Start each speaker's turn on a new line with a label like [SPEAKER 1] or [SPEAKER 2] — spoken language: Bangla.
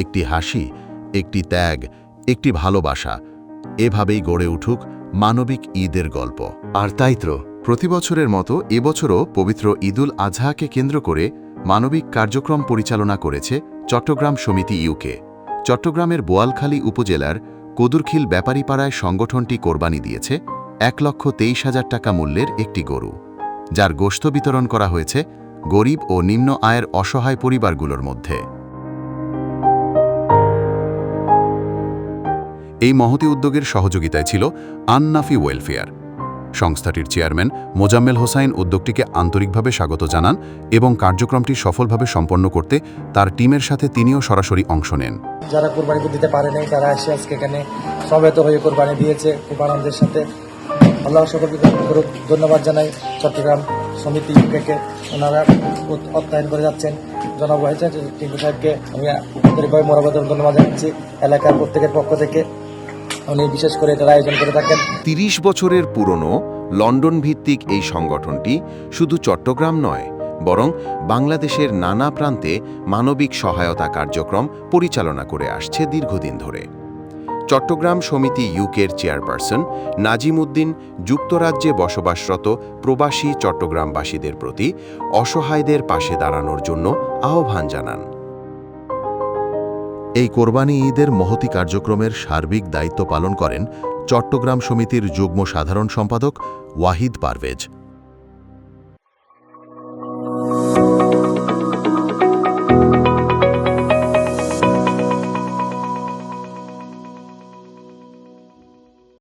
[SPEAKER 1] একটি হাসি, একটি ত্যাগ, একটি ভালোবাসা, এভাবেই গড়ে উঠুক মানবিক ঈদের গল্প। আর তাই তো, প্রতি বছরের মতো এবছরও পবিত্র ঈদুল আজহাকে কেন্দ্র করে মানবিক কার্যক্রম পরিচালনা করেছে চট্টগ্রাম সমিতি ইউকে চট্টগ্রামের বোয়ালখালী উপজেলার কদুরখিল ব্যাপারীপাড়ায় সংগঠনটি কোরবানি দিয়েছে এক লক্ষ তেইশ হাজার টাকা মূল্যের একটি গরু, যার গোশত বিতরণ করা হয়েছে গরিব ও নিম্ন আয়ের অসহায় পরিবারগুলোর মধ্যে। এই মহতি উদ্যোগের সহযোগিতায় ছিল আননাফি ওয়েলফেয়ার। সংস্থাটির চেয়ারম্যান মোজাম্মেল হোসাইন উদ্যোগটিকে আন্তরিকভাবে স্বাগত জানান এবং কার্যক্রমটি সফলভাবে সম্পন্ন করতে তার টিমের সাথে তিনিও সরাসরি অংশ নেন।
[SPEAKER 2] যারা কোরবানি দিতে পারে নাই, তারা এসে আজকে এখানে সবেত হয়ে কোরবানি দিয়েছে খুব আনন্দের সাথে। আল্লাহ সকলকে ধন্যবাদ জানাই। চট্টগ্রাম সমিতি ইউকেকে ওনারা অর্থায়ন করে যাচ্ছেন। জনাব টিঙ্কু সাহেবকে আমি আন্তরিকভাবে মোরাবাদ ধন্যবাদ জানাচ্ছি। এলাকার প্রত্যেকের পক্ষ থেকে উনি বিশেষ করে তারা আয়োজন করে থাকেন।
[SPEAKER 1] তিরিশ বছরের পুরনো লন্ডন ভিত্তিক এই সংগঠনটি শুধু চট্টগ্রাম নয়, বরং বাংলাদেশের নানা প্রান্তে মানবিক সহায়তা কার্যক্রম পরিচালনা করে আসছে দীর্ঘদিন ধরে। চট্টগ্রাম সমিতি ইউকের চেয়ারপারসন নাজিম উদ্দিন যুক্তরাজ্যে বসবাসরত প্রবাসী চট্টগ্রামবাসীদের প্রতি অসহায়দের পাশে দাঁড়ানোর জন্য আহ্বান জানান। এই কোরবানি ঈদের মহতি কার্যক্রমের সার্বিক দায়িত্ব পালন করেন চট্টগ্রাম সমিতির যুগ্ম সাধারণ সম্পাদক ওয়াহিদ পারভেজ।